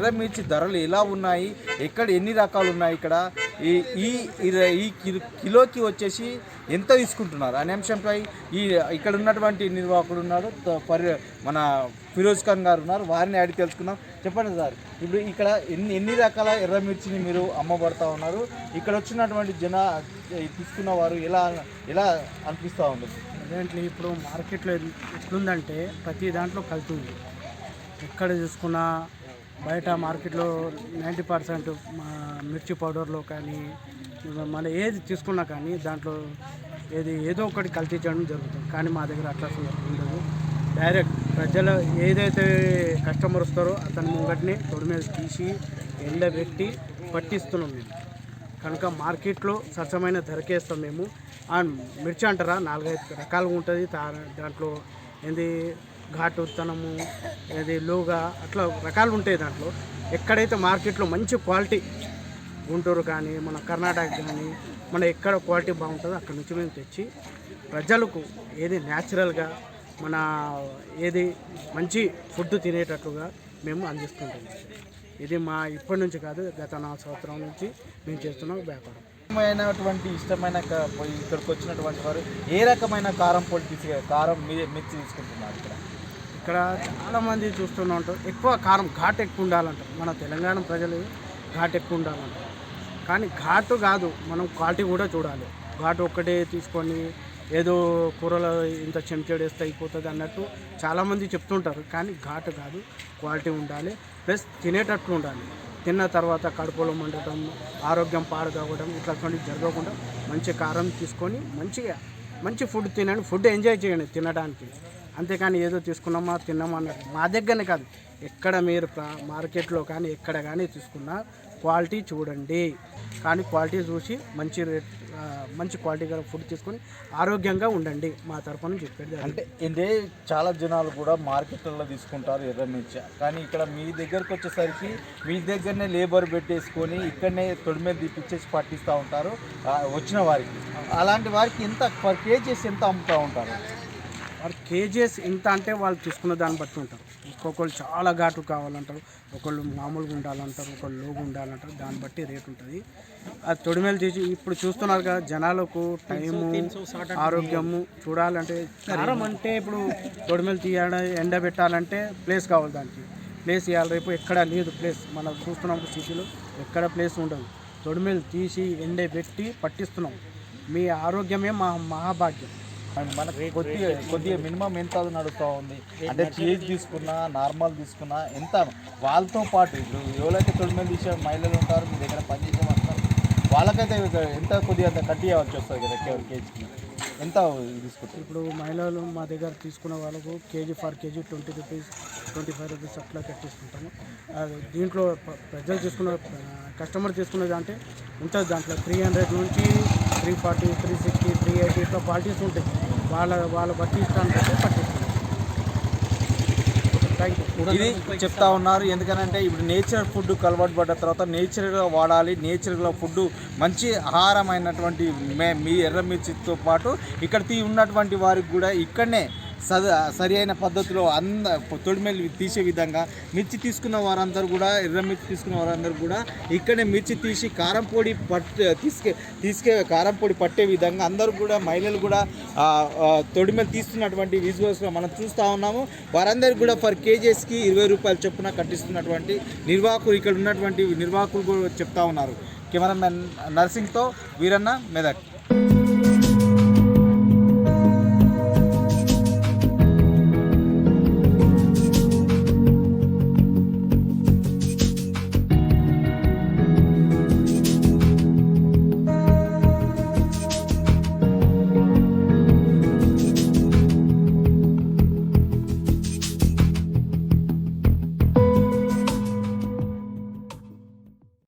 ఎర్ర మిర్చి ధరలు ఎలా ఉన్నాయి? ఎక్కడ ఎన్ని రకాలు ఉన్నాయి ఇక్కడ? ఈ ఈ ఈ కిలోకి వచ్చేసి ఎంత తీసుకుంటున్నారు? అనే అంశంపై ఈ ఇక్కడ ఉన్నటువంటి నిర్వాహకుడు ఉన్నారు పరి మన ఫిరోజ్ ఖాన్ గారు ఉన్నారు. వారిని అడిగి తెలుసుకున్నాం చెప్పండి సార్ ఇప్పుడు ఇక్కడ ఎన్ని ఎన్ని రకాల ఎర్రమిర్చిని మీరు అమ్మబడతా ఉన్నారు? ఇక్కడ వచ్చినటువంటి జన తీసుకున్న వారు ఎలా ఎలా అనిపిస్తూ ఉండదు అదేంటి ఇప్పుడు మార్కెట్లో ఎట్లుందంటే ప్రతి దాంట్లో కల్తీ ఉంది. ఎక్కడ చూసుకున్నా బయట మార్కెట్లో నైంటీ పర్సెంట్ మిర్చి పౌడర్లో కానీ మన ఏది తీసుకున్నా కానీ దాంట్లో ఏది ఏదో ఒకటి కల్తీ చేయడం జరుగుతుంది. కానీ మా దగ్గర అట్లా ఉండదు. డైరెక్ట్ ప్రజలు ఏదైతే కస్టమర్ వస్తారో అతని ముంగటిని తొడి మీద తీసి ఎండబెట్టి పట్టిస్తున్నాం మేము. కనుక మార్కెట్లో స్వచ్ఛమైన ధరకేస్తాం మేము. అండ్ మిర్చి అంటారా? నాలుగైదు రకాలుగా ఉంటుంది. తా- దాంట్లో ఏంది? ఘాటు ఉత్తనము అది లోగా అట్లా రకాలు ఉంటాయి దాంట్లో. ఎక్కడైతే మార్కెట్లో మంచి క్వాలిటీ గుంటూరు కానీ మన కర్ణాటక కానీ మన ఎక్కడ క్వాలిటీ బాగుంటుందో అక్కడ నుంచి మేము తెచ్చి ప్రజలకు ఏది న్యాచురల్గా మన ఏది మంచి ఫుడ్ తినేటట్లుగా మేము అందిస్తుంటాం. ఇది మా ఇప్పటి నుంచి కాదు గత నాలుగు సంవత్సరం నుంచి మేము చేస్తున్నాం వ్యాపారం. ఇష్టమైనటువంటి ఇష్టమైన ఇక్కడికి వచ్చినటువంటి వారు ఏ రకమైన కారం పొడి తీసు కారం మీరు మిర్చి తీసుకుంటున్నారు ఇక్కడ? ఇక్కడ చాలామంది చూస్తూనే ఉంటారు. ఎక్కువ కారం ఘాట్ ఎక్కువ ఉండాలంటారు మన తెలంగాణ ప్రజలు ఘాట్ ఎక్కువ ఉండాలంటారు కానీ ఘాటు కాదు మనం క్వాలిటీ కూడా చూడాలి. ఘాటు ఒక్కటే తీసుకొని ఏదో కూరలో ఇంత చెంచాడు వేస్తే అయిపోతుంది అన్నట్టు చాలామంది చెప్తుంటారు. కానీ ఘాటు కాదు క్వాలిటీ ఉండాలి. ప్లస్ తినేటట్టు ఉండాలి. తిన్న తర్వాత కడుపులో మండటం ఆరోగ్యం పాడు కావడం ఇట్లాంటివి జరగకుండా మంచి కారం తీసుకొని మంచిగా మంచి ఫుడ్ తినండి. ఫుడ్ ఎంజాయ్ చేయండి తినడానికి. అంతేకాని ఏదో తీసుకున్నామా తిన్నామా అన్నట్టు. మా దగ్గరనే కాదు. ఎక్కడ మీరు మార్కెట్లో కానీ ఎక్కడ కానీ తీసుకున్నా క్వాలిటీ చూడండి. కానీ క్వాలిటీ చూసి మంచి రేట్ మంచి క్వాలిటీ గల ఫుడ్ తీసుకొని ఆరోగ్యంగా ఉండండి. మా తరఫున చెప్పేది అంటే ఇదే చాలా జనాలు కూడా మార్కెట్లలో తీసుకుంటారు ఎర్ర మిర్చి. కానీ ఇక్కడ మీ దగ్గరకు వచ్చేసరికి మీ దగ్గరనే లేబర్ పెట్టేసుకొని ఇక్కడనే తొడి మీద తీపిచ్చేసి పట్టిస్తూ ఉంటారు. వచ్చిన వారికి. అలాంటి వారికి ఎంత పర్ కేజీస్ ఎంత అమ్ముతూ ఉంటారు? వారు కేజీస్ ఎంత అంటే వాళ్ళు తీసుకున్న దాన్ని బట్టి ఉంటారు. ఒక్కొక్కరు చాలా ఘాటు కావాలంటారు. ఒకళ్ళు మామూలుగా ఉండాలంటారు ఒకళ్ళు లోగు ఉండాలంటారు. దాన్ని బట్టి రేట్ ఉంటుంది. అది తొడిమేలు తీసి ఇప్పుడు చూస్తున్నారు కదా జనాలకు టైము ఆరోగ్యము చూడాలంటే కారం అంటే ఇప్పుడు తొడిమేలు తీయడం ఎండబెట్టాలంటే ప్లేస్ కావాలి దానికి. ప్లేస్ ఇవ్వాలి. రేపు ఎక్కడ లేదు ప్లేస్. మనం చూస్తున్నాం సిటీలో ఎక్కడ ప్లేస్ ఉండదు. తొడిమేలు తీసి ఎండబెట్టి పట్టిస్తున్నాం. మీ ఆరోగ్యమే మా మహాభాగ్యం. మనకి కొద్దిగా కొద్దిగా మినిమం ఎంత అది నడుస్తూ ఉంది. అంటే చీజ్ తీసుకున్నా నార్మల్ తీసుకున్నా ఎంత వాళ్ళతో పాటు ఇప్పుడు ఎవరైతే తొలి మీద తీసే మహిళలు ఉంటారు మీ దగ్గర పనిచేసే వాళ్ళకైతే ఎంత కొద్దిగా అంత కట్టి ఇవ్వాల్సి వస్తుంది కదా కేవలం కేజీకి? ఎంత తీసుకుంటారు? ఇప్పుడు మహిళలు మా దగ్గర తీసుకున్న వాళ్ళకు KG per KG twenty rupees twenty five rupees అట్లా కట్టిస్తుంటాము. దీంట్లో ప్రజలు తీసుకున్న కస్టమర్ తీసుకున్నది అంటే ఉంటుంది దాంట్లో త్రీ హండ్రెడ్ నుంచి three forty three sixty three eighty ఇట్లా క్వాలిటీస్ ఉంటాయి. వాళ్ళ వాళ్ళ బట్టి ఇష్టాన్ని బట్టి ఇది చెప్తా ఉన్నారు. ఎందుకనంటే ఇప్పుడు నేచర్ ఫుడ్ అలవాటు పడ్డ తర్వాత నేచర్గా వాడాలి. నేచర్గా ఫుడ్ మంచి ఆహారమైనటువంటి మే మీ ఎర్ర మిర్చితో పాటు ఇక్కడ తీ ఉన్నటువంటి వారికి కూడా ఇక్కడనే సద సరి అయిన పద్ధతిలో అంద తొడిమెలు తీసే విధంగా మిర్చి తీసుకున్న వారందరూ కూడా ఎర్ర మిర్చి తీసుకున్న వారందరూ కూడా ఇక్కడే మిర్చి తీసి కారం పొడి పట్ తీసుకే తీసుకే కారం పొడి పట్టే విధంగా అందరూ కూడా మహిళలు కూడా తొడిమెలు తీస్తున్నటువంటి విజువల్స్లో మనం చూస్తూ ఉన్నాము. వారందరికీ కూడా ఫర్ కేజీస్కి ఇరవై రూపాయలు చొప్పున కట్టిస్తున్నటువంటి నిర్వాహకులు ఇక్కడ ఉన్నటువంటి నిర్వాహకులు కూడా చెప్తా ఉన్నారు. కెమెరామెన్ నర్సింగ్తో వీరన్న మెదక్.